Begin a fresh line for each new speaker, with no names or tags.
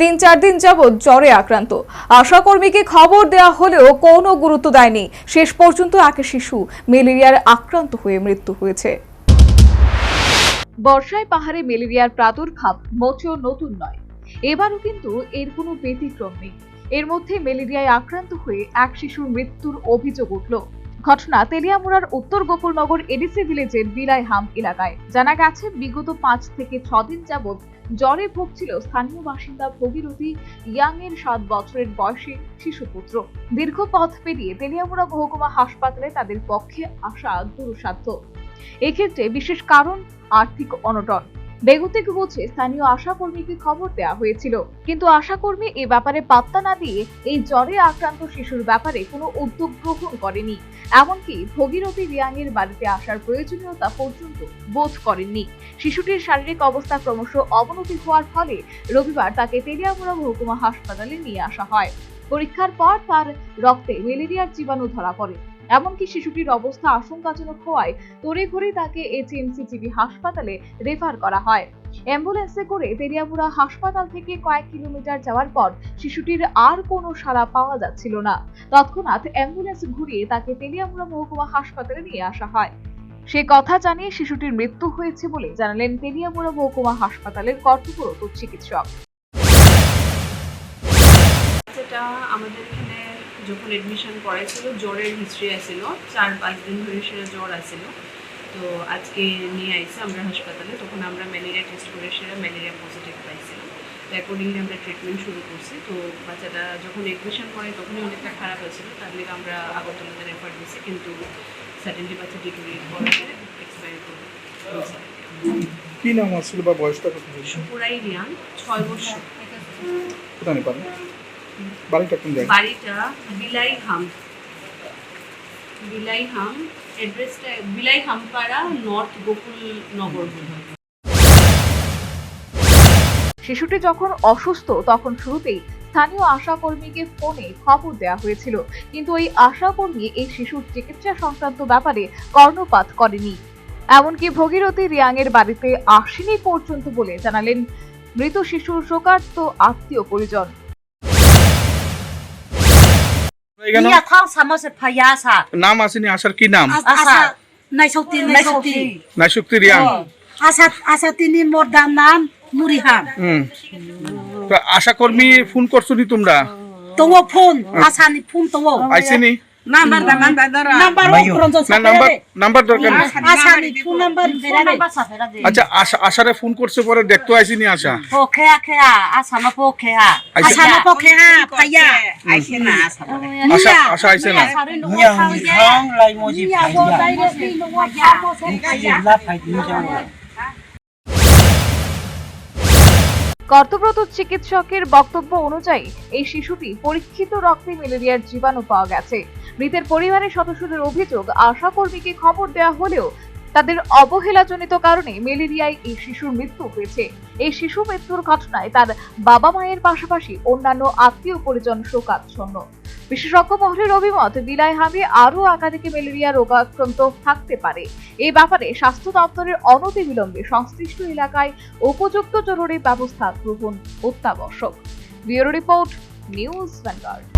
তিন চার দিন যাবৎ জ্বরে আক্রান্ত। আশাকর্মীকে খবর দেওয়া হলেও কোনো গুরুত্ব দেয়নি। শেষ পর্যন্ত এক শিশু ম্যালেরিয়ার আক্রান্ত হয়ে মৃত্যু হয়েছে। বর্ষায় পাহাড়ে ম্যালেরিয়ার প্রাদুর্ভাব মোটেও নতুন নয়। এবারও কিন্তু এর কোনো ব্যতিক্রম নেই। এর মধ্যে ম্যালেরিয়ায় আক্রান্ত হয়ে এক শিশুর মৃত্যুর অভিযোগ উঠল। ঘটনা তেলিয়ামুড়ার উত্তর গোকুলনগর এডিসি ভিলেজের বিলাইহাম এলাকায়। জানা গেছে, বিগত পাঁচ থেকে ছদিন যাবৎ জ্বরে ভুগছিল স্থানীয় বাসিন্দা ভগীরথী ইয়াং এর সাত বছরের বয়সী শিশুপুত্র। দীর্ঘ পথ পেরিয়ে তেলিয়ামুড়া মহকুমা হাসপাতালে তাদের পক্ষে আসা দুরুসাধ্য এক্ষেত্রে বিশেষ কারণ আর্থিক অনটন। বেগুতিক বুঝে স্থানীয় আশাকর্মীকে খবর দেওয়া হয়েছিল। কিন্তু আশাকর্মী এ ব্যাপারে পাত্তা না দিয়ে এই জ্বরে আক্রান্ত শিশুর ব্যাপারে কোনো উদ্যোগ গ্রহণ করেনি। এমনকি ভগীরথী রিয়াংয়ের বাড়িতে আসার প্রয়োজনীয়তা পর্যন্ত বোধ করেননি। শিশুটির শারীরিক অবস্থা ক্রমশ অবনতি হওয়ার ফলে রবিবার তাকে তেলিয়ামুড়া মহকুমা হাসপাতালে নিয়ে আসা হয়। পরীক্ষার পর তার রক্তে ম্যালেরিয়ার জীবাণু ধরা পড়ে। এমনকি শিশুটির অবস্থা আশঙ্কাজনক হওয়ায় তড়িঘড়ি তাকে এইচএমসিজিবি হাসপাতালে রেফার করা হয়। অ্যাম্বুলেন্সে করে তেলিয়ামুড়া হাসপাতাল থেকে কয়েক কিলোমিটার যাওয়ার পর শিশুটির আর কোনো সাড়া পাওয়া যাচ্ছিল না। তৎক্ষণাৎ অ্যাম্বুলেন্স ঘুরিয়ে তাকে তেলিয়ামুড়া মহকুমা হাসপাতালে নিয়ে আসা হয়। সে কথা জানিয়ে শিশুটির মৃত্যু হয়েছে বলে জানালেন তেলিয়ামুড়া মহকুমা হাসপাতালের কর্তব্যরত চিকিৎসক।
বাচ্চাটা আমাদের যখন এডমিশন করেছিল জ্বরের হিস্ট্রি আসছিল চার পাঁচ দিন ধরে সেটা জ্বর আসছিল তো আজকে নিয়ে আইসে আমরা হাসপাতালে তখন আমরা ম্যালেরিয়া টেস্ট করে সেটা ম্যালেরিয়া পজিটিভ পাইছিলাম। তো অ্যাকর্ডিংলি আমরা ট্রিটমেন্ট শুরু করছি। তো বাচ্চাটা যখন এডমিশন করে তখনই অনেকটা খারাপ হয়েছিল তার লিগে আমরা আগরতলাতে রেফার দিয়েছি কিন্তু সাডেনলি বাচ্চা ডিটোরিয়েট করাতে এক্সপায়ার করে।
কি নাম আসছিল বা বয়সটা কত হয়েছে
পুরাই রিয়ান ছয় বছর।
কোথায় পারেন বাড়িটা কোন জায়গায়
বাড়িটা বিলাই হাম বিলাই হাম অ্যাড্রেসটা বিলাই হামপাড়া নর্থ গোকুল নগর
শিশুটি যখন অসুস্থ তখন শুরুতেই স্থানীয় আশাকর্মীকে ফোনে খবর দেওয়া হয়েছিল। কিন্তু ওই আশাকর্মী এই শিশুর চিকিৎসা সংক্রান্ত ব্যাপারে কর্ণপাত করেনি। এমনকি ভগীরথী রিয়াংয়ের বাড়িতে আসেনি পর্যন্ত বলে জানালেন মৃত শিশুর শোকার্ত আত্মীয় পরিজন।
এখানে. নাম আসেনি আসার কি নাম
Asa naisuti naisuti.
নাইশক্তি Reang
Asa asa tini modam nam murihan.
হুম তো আশাকর্মী ফোন করছ নি তোমরা
Tawo phone asa ni phone da number da. Number ronjo
না নাম্বার নাম্বার দরকার নেই
Asa ni phone number ferade.
আচ্ছা আশা আশারে ফোন করছে পরে দেখতে আইসিনি আশা
Pokea kea asa ma pokea.
Aisa-
Asa ma pokea paya. Aisa na asa.
আশা আশা আইসে না
Yang hang lai mo ji
কর্তব্যরত চিকিৎসকের বক্তব্য অনুযায়ী এই শিশুটি পরীক্ষিত রক্তে ম্যালেরিয়ার জীবাণু পাওয়া গেছে। মৃতের পরিবারের সদস্যদের অভিযোগ আশাকর্মীকে খবর দেওয়া হলেও তাদের অবহেলাজনিত কারণে ম্যালেরিয়ায় এই শিশুর মৃত্যু হয়েছে। এই শিশু মৃত্যুর ঘটনায় তার বাবা মায়ের পাশাপাশি অন্যান্য আত্মীয় পরিজন শোকাচ্ছন্ন। বিশেষজ্ঞ মহলের অভিমত, বিলাই হামে আরও একাধিক ম্যালেরিয়া রোগাক্রান্ত থাকতে পারে। এই ব্যাপারে স্বাস্থ্য দপ্তরের অনতিবিলম্বে সংশ্লিষ্ট এলাকায় উপযুক্ত জরুরি ব্যবস্থা গ্রহণ অত্যাবশ্যক। Bureau report, news Vanguard.